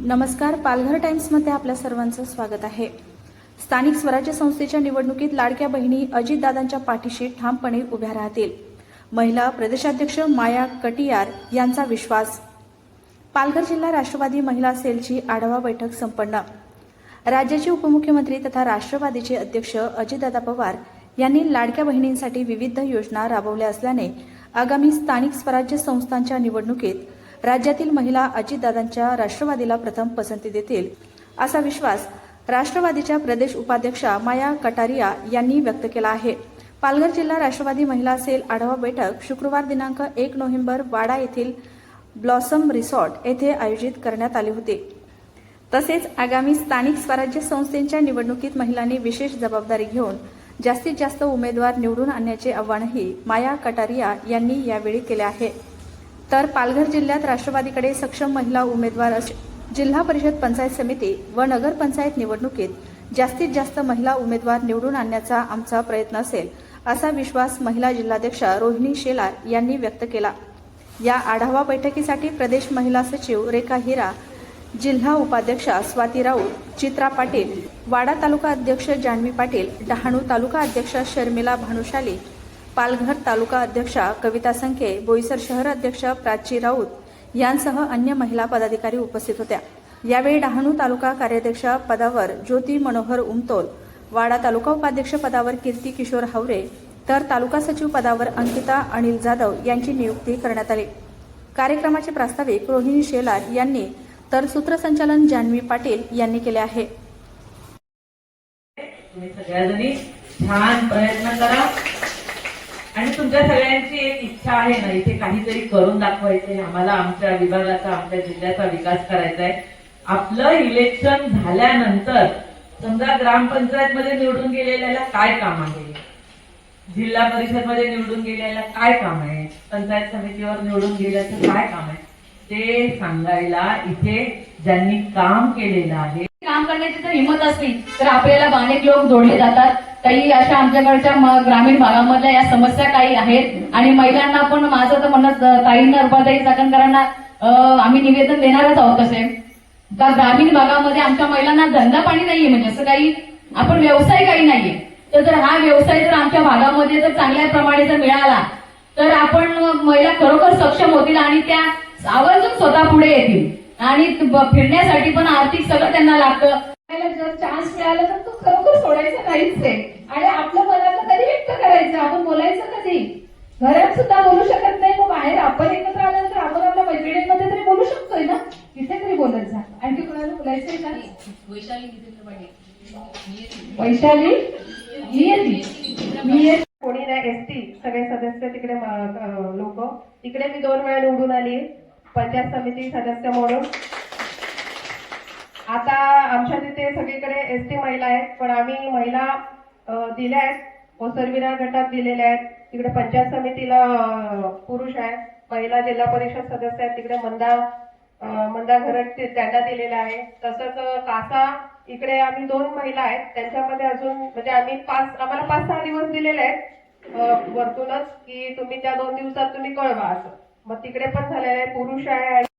नमस्कार पालघर टाइम्समध्ये आपल्या सर्वांचं स्वागत आहे. स्थानिक स्वराज्य संस्थेच्या निवडणुकीत लाडक्या बहिणी अजितदादांच्या पाठीशी ठामपणे उभ्या राहतील. महिला प्रदेशाध्यक्ष माया कटियार यांचा विश्वास. पालघर जिल्हा राष्ट्रवादी महिला सेलची आढावा बैठक संपन्न. राज्याचे उपमुख्यमंत्री तथा राष्ट्रवादीचे अध्यक्ष अजितदादा पवार यांनी लाडक्या बहिणींसाठी विविध योजना राबवल्या असल्याने आगामी स्थानिक स्वराज्य संस्थांच्या निवडणुकीत राज्यातील महिला अजितदादांच्या राष्ट्रवादीला प्रथम पसंती देतील असा विश्वास राष्ट्रवादीच्या प्रदेश उपाध्यक्षा माया कटारिया यांनी व्यक्त केला आहे. पालघर जिल्हा राष्ट्रवादी महिला सेल आढावा बैठक शुक्रवार दिनांक एक नोव्हेंबर वाडा येथील ब्लॉसम रिसॉर्ट येथे आयोजित करण्यात आले होते. तसेच आगामी स्थानिक स्वराज्य संस्थेच्या निवडणुकीत महिलांनी विशेष जबाबदारी घेऊन जास्तीत जास्त उमेदवार निवडून आणण्याचे आवाहनही माया कटारिया यांनी यावेळी केले आहे. तर पालघर जिल्ह्यात राष्ट्रवादीकडे सक्षम महिला उमेदवार अस जिल्हा परिषद पंचायत समिती व नगरपंचायत निवडणुकीत जास्तीत जास्त महिला उमेदवार निवडून आणण्याचा आमचा प्रयत्न असेल असा विश्वास महिला जिल्हाध्यक्षा रोहिणी शेलार यांनी व्यक्त केला. या आढावा बैठकीसाठी प्रदेश महिला सचिव रेखा हिरा जिल्हा उपाध्यक्षा स्वाती राऊत चित्रा पाटील वाडा तालुका अध्यक्ष जान्हवी पाटील डहाणू तालुका अध्यक्ष शर्मिला भानुशाली पालघर तालुका अध्यक्षा कविता संखे बोईसर शहर अध्यक्ष प्राची राऊत यांसह अन्य महिला पदाधिकारी उपस्थित होत्या. यावेळी डहाणू तालुका कार्याध्यक्ष पदावर ज्योती मनोहर उमतोल वाडा तालुका उपाध्यक्ष पदावर कीर्ती किशोर हावरे तर तालुका सचिव पदावर अंकिता अनिल जाधव यांची नियुक्ती करण्यात आली. कार्यक्रमाचे प्रास्ताविक रोहिणी शेलार यांनी तर सूत्रसंचालन जान्हवी पाटील यांनी केले आहे. छान प्रयत्न करा. आणि तुमच्या सगळ्यांची एक इच्छा आहे ना इथे काहीतरी करून दाखवायचंय आम्हाला आमच्या विभागाचा आमच्या जिल्ह्याचा विकास करायचा आहे. आपलं इलेक्शन झाल्यानंतर समजा ग्रामपंचायत मध्ये निवडून गेलेल्याला काय काम आहे? जिल्हा परिषदमध्ये निवडून गेलेला काय काम आहे? पंचायत समितीवर निवडून गेल्याचं काय काम आहे? ते सांगायला इथे ज्यांनी काम केलेलं आहे. काम करण्याची जर हिंमत असली तर आपल्याला अनेक लोक जोडले जातात. काही अशा आमच्याकडच्या ग्रामीण भागामधल्या या समस्या काही आहेत. आणि महिलांना पण माझं तर म्हणत ताईंना रुपाताई चाकणकरांना आम्ही निवेदन देणारच आहोत कसे का ग्रामीण भागामध्ये आमच्या महिलांना धंदा पाणी नाहीये म्हणजे असं काही आपण व्यवसाय काही नाहीये. तर जर हा व्यवसाय जर आमच्या भागामध्ये जर चांगल्या प्रमाणे जर मिळाला तर आपण महिला खरोखर सक्षम होतील आणि त्या आवर्जून स्वतः पुढे येतील. आणि फिरण्यासाठी पण आर्थिक सगळं त्यांना लागतं. जर चान्स मिळाला तर तो खरोखर सोडायचा नाहीच आहे. आणि आपलं मनाचं कधी व्यक्त करायचं? आपण बोलायचं कधी? घरात सुद्धा बोलू शकत नाही. मग बाहेर आपण एकत्र आल्यानंतर आपण आपल्या मैत्रिणींमध्ये तरी बोलू शकतोय ना? तिथे तरी बोलत जा. आणखी कोणाला बोलायचंय का? वैशाली मी येते. मी येते. कोणी नाही एस टी सगळे सदस्य तिकडे लोक. इकडे मी दोन वेळा निवडून आली पंचायत समिती सदस्य म्हणून. आता आमच्या तिथे सगळीकडे एस टी महिला आहेत पण आम्ही महिला दिल्या आहेत ओसरविरा गटात दिलेल्या आहेत तिकडे पंचायत समितीला पुरुष आहेत महिला जिल्हा परिषद सदस्य आहेत तिकडे मंदा मंदा घरट ते- त्यांना दिलेला आहे. तसंच कासा इकडे आम्ही दोन महिला आहेत त्यांच्यामध्ये अजून म्हणजे आम्ही पाच आम्हाला पाच सहा दिवस दिलेले आहेत. वरतूनच की तुम्ही त्या दोन दिवसात तुम्ही कळवा असं. मग तिकडे पण झालेलं आहे पुरुष आहे आणि